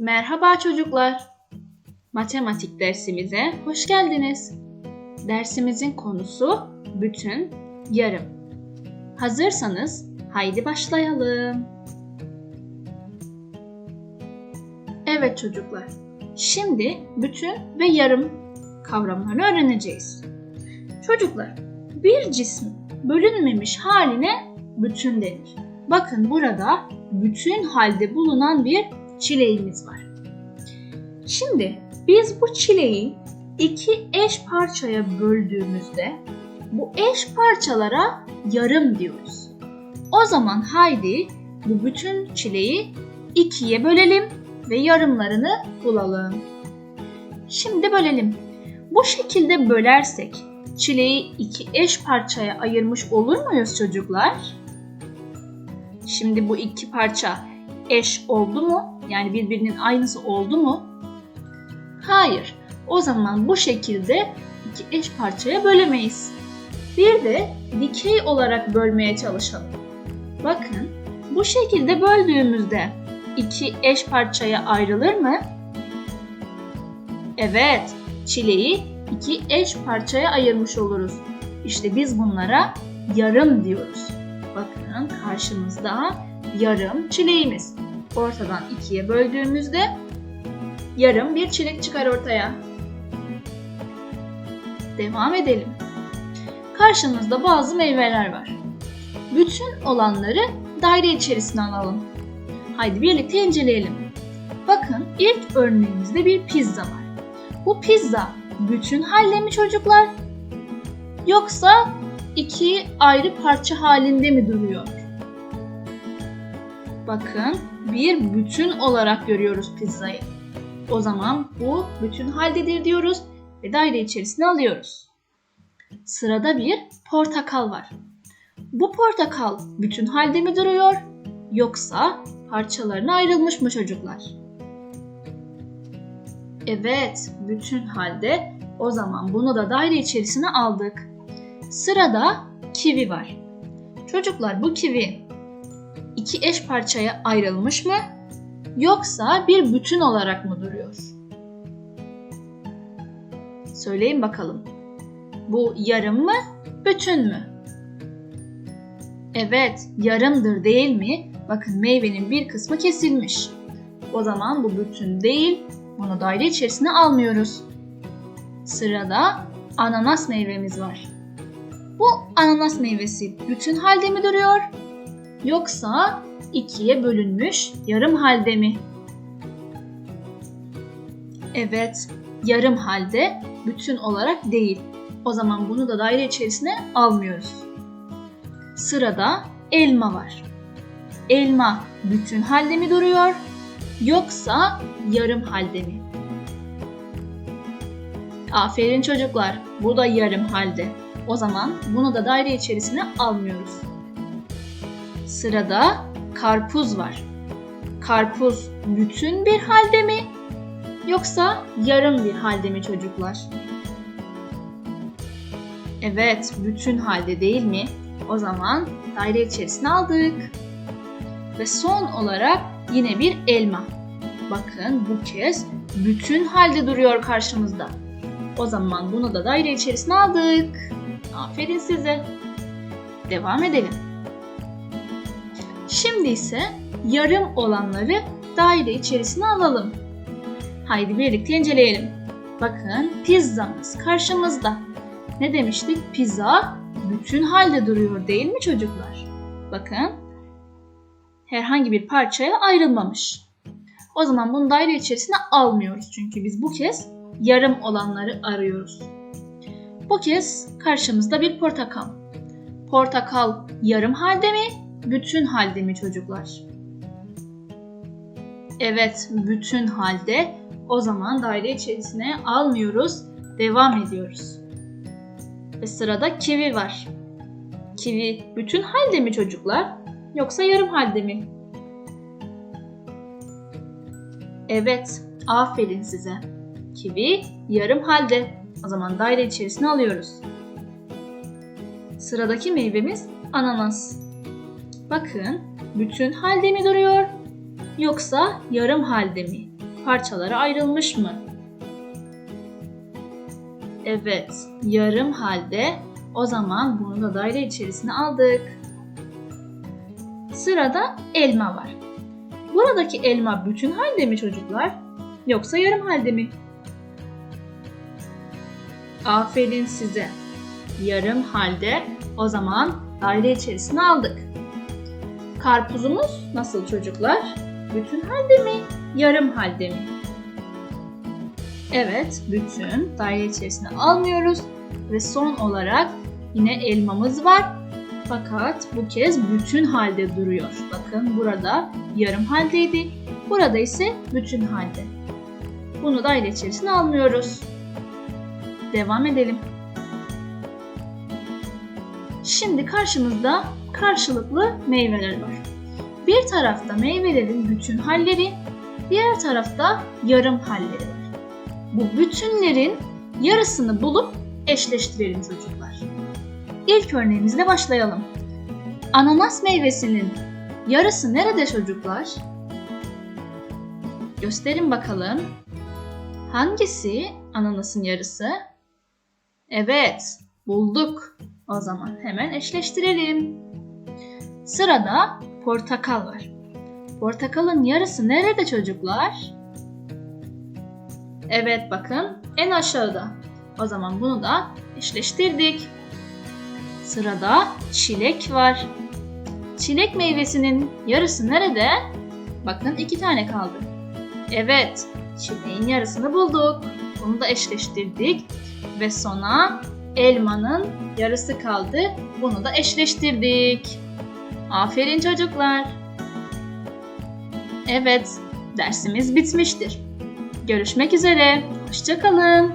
Merhaba çocuklar. Matematik dersimize hoş geldiniz. Dersimizin konusu bütün, yarım. Hazırsanız haydi başlayalım. Evet çocuklar. Şimdi bütün ve yarım kavramlarını öğreneceğiz. Çocuklar, bir cismin bölünmemiş haline bütün denir. Bakın burada bütün halde bulunan bir çileğimiz var. Şimdi biz bu çileği iki eş parçaya böldüğümüzde bu eş parçalara yarım diyoruz. O zaman haydi bu bütün çileği ikiye bölelim ve yarımlarını bulalım. Şimdi bölelim. Bu şekilde bölersek çileği iki eş parçaya ayırmış olur muyuz çocuklar? Şimdi bu iki parça eş oldu mu? Yani birbirinin aynısı oldu mu? Hayır. O zaman bu şekilde iki eş parçaya bölemeyiz. Bir de dikey olarak bölmeye çalışalım. Bakın bu şekilde böldüğümüzde iki eş parçaya ayrılır mı? Evet, çileği iki eş parçaya ayırmış oluruz. İşte biz bunlara yarım diyoruz. Bakın karşımızda yarım çileğimiz. Ortadan ikiye böldüğümüzde yarım bir çilek çıkar ortaya. Devam edelim. Karşımızda bazı meyveler var. Bütün olanları daire içerisine alalım. Haydi birlikte inceleyelim. Bakın ilk örneğimizde bir pizza var. Bu pizza bütün halde mi çocuklar? Yoksa iki ayrı parça halinde mi duruyor? Bakın bir bütün olarak görüyoruz pizzayı. O zaman bu bütün haldedir diyoruz ve daire içerisine alıyoruz. Sırada bir portakal var. Bu portakal bütün halde mi duruyor yoksa parçalarına ayrılmış mı çocuklar? Evet, bütün halde o zaman bunu da daire içerisine aldık. Sırada kivi var. Çocuklar bu kivi iki eş parçaya ayrılmış mı yoksa bir bütün olarak mı duruyor? Söyleyin bakalım. Bu yarım mı, bütün mü? Evet, yarımdır değil mi? Bakın meyvenin bir kısmı kesilmiş. O zaman bu bütün değil, bunu daire içerisine almıyoruz. Sırada ananas meyvemiz var. Bu ananas meyvesi bütün halde mi duruyor? Yoksa ikiye bölünmüş yarım halde mi? Evet, yarım halde bütün olarak değil. O zaman bunu da daire içerisine almıyoruz. Sırada elma var. Elma bütün halde mi duruyor? Yoksa yarım halde mi? Aferin çocuklar. Bu da yarım halde. O zaman bunu da daire içerisine almıyoruz. Sırada karpuz var. Karpuz bütün bir halde mi? Yoksa yarım bir halde mi çocuklar? Evet, bütün halde değil mi? O zaman daire içerisine aldık. Ve son olarak yine bir elma. Bakın bu kez bütün halde duruyor karşımızda. O zaman bunu da daire içerisine aldık. Aferin size. Devam edelim. Şimdi ise yarım olanları daire içerisine alalım. Haydi birlikte inceleyelim. Bakın pizzamız karşımızda. Ne demiştik? Pizza bütün halde duruyor değil mi çocuklar? Bakın herhangi bir parçaya ayrılmamış. O zaman bunu daire içerisine almıyoruz. Çünkü biz bu kez yarım olanları arıyoruz. Bu kez karşımızda bir portakal. Portakal yarım halde mi, bütün halde mi çocuklar? Evet, bütün halde. O zaman daire içerisine almıyoruz, devam ediyoruz. Ve sırada kivi var. Kivi bütün halde mi çocuklar? Yoksa yarım halde mi? Evet, aferin size. Kivi yarım halde. O zaman daire içerisine alıyoruz. Sıradaki meyvemiz ananas. Bakın, bütün halde mi duruyor? Yoksa yarım halde mi? parçalara ayrılmış mı? Evet, yarım halde. O zaman bunu da daire içerisine aldık. Sırada elma var. Buradaki elma bütün halde mi çocuklar? Yoksa yarım halde mi? Aferin size. Yarım halde. O zaman daire içerisine aldık. Karpuzumuz nasıl çocuklar? Bütün halde mi? Yarım halde mi? Evet, bütün daire içerisine almıyoruz. Ve son olarak yine elmamız var. Fakat bu kez bütün halde duruyor. Bakın burada yarım haldeydi. Burada ise bütün halde. Bunu daire içerisine almıyoruz. Devam edelim. Şimdi karşımızda karşılıklı meyveler var. Bir tarafta meyvelerin bütün halleri, diğer tarafta yarım halleri var. Bu bütünlerin yarısını bulup eşleştirelim çocuklar. İlk örneğimizle başlayalım. Ananas meyvesinin yarısı nerede çocuklar? Gösterin bakalım. Hangisi ananasın yarısı? Evet, bulduk. O zaman hemen eşleştirelim. Sırada portakal var. Portakalın yarısı nerede çocuklar? Evet bakın en aşağıda. O zaman bunu da eşleştirdik. Sırada çilek var. Çilek meyvesinin yarısı nerede? Bakın iki tane kaldı. Evet, çileğin yarısını bulduk. Bunu da eşleştirdik. Ve sona elmanın yarısı kaldı. Bunu da eşleştirdik. Aferin çocuklar. Evet, dersimiz bitmiştir. Görüşmek üzere. Hoşçakalın.